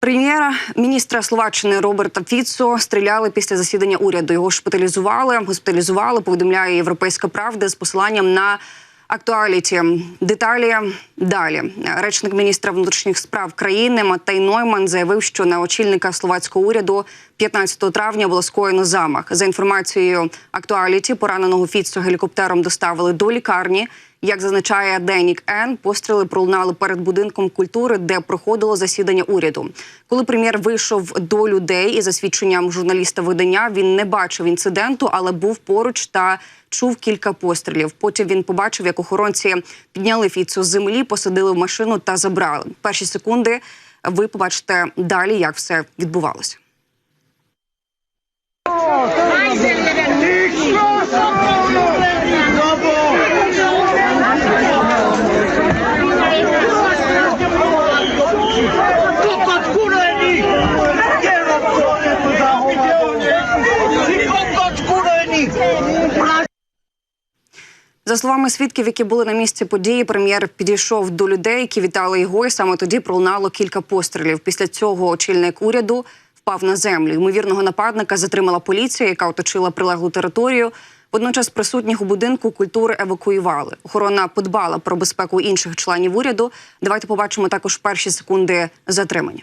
Прем'єра міністра Словаччини Роберта Фіцо стріляли після засідання уряду. Його шпиталізували, госпіталізували. Повідомляє Європейська Правда з посиланням на актуаліті. Деталі далі. Речник міністра внутрішніх справ країни Матей Нойман заявив, що на очільника словацького уряду 15 травня було скоєно замах. За інформацією актуаліті, пораненого Фіцо гелікоптером доставили до лікарні. Як зазначає Денік Н, постріли пролунали перед будинком культури, де проходило засідання уряду. Коли прем'єр вийшов до людей, і за свідченням журналіста видання він не бачив інциденту, але був поруч та чув кілька пострілів. Потім він побачив, як охоронці підняли Фіцу з землі, посадили в машину та забрали. Перші секунди ви побачите далі, як все відбувалося. За словами свідків, які були на місці події, прем'єр підійшов до людей, які вітали його, і саме тоді пролунало кілька пострілів. Після цього очільник уряду впав на землю. Ймовірного нападника затримала поліція, яка оточила прилеглу територію. Водночас присутніх у будинку культури евакуювали. Охорона подбала про безпеку інших членів уряду. Давайте побачимо також перші секунди затримання.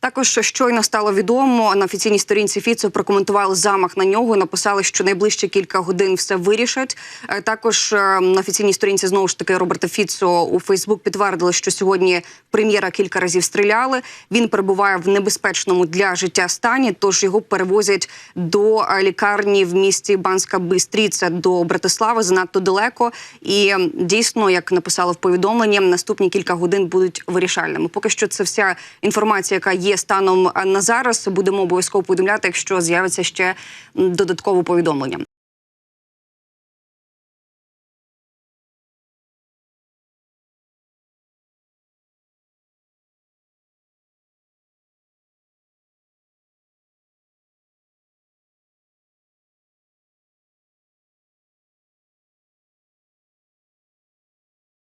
Також що щойно стало відомо на офіційній сторінці Фіцо прокоментували замах на нього. Написали, що найближчі кілька годин все вирішать. Е, Також е, на офіційній сторінці знову ж таки Роберта Фіцо у Фейсбук підтвердили, що сьогодні прем'єра кілька разів стріляли. Він перебуває в небезпечному для життя стані, тож його перевозять до е, лікарні в місті Банська Бистріця до Братислави занадто далеко. І дійсно, як написали в повідомленні, наступні кілька годин будуть вирішальними. Поки що це вся інформація, яка є станом на зараз. Будемо обов'язково повідомляти, якщо з'явиться ще додаткове повідомлення.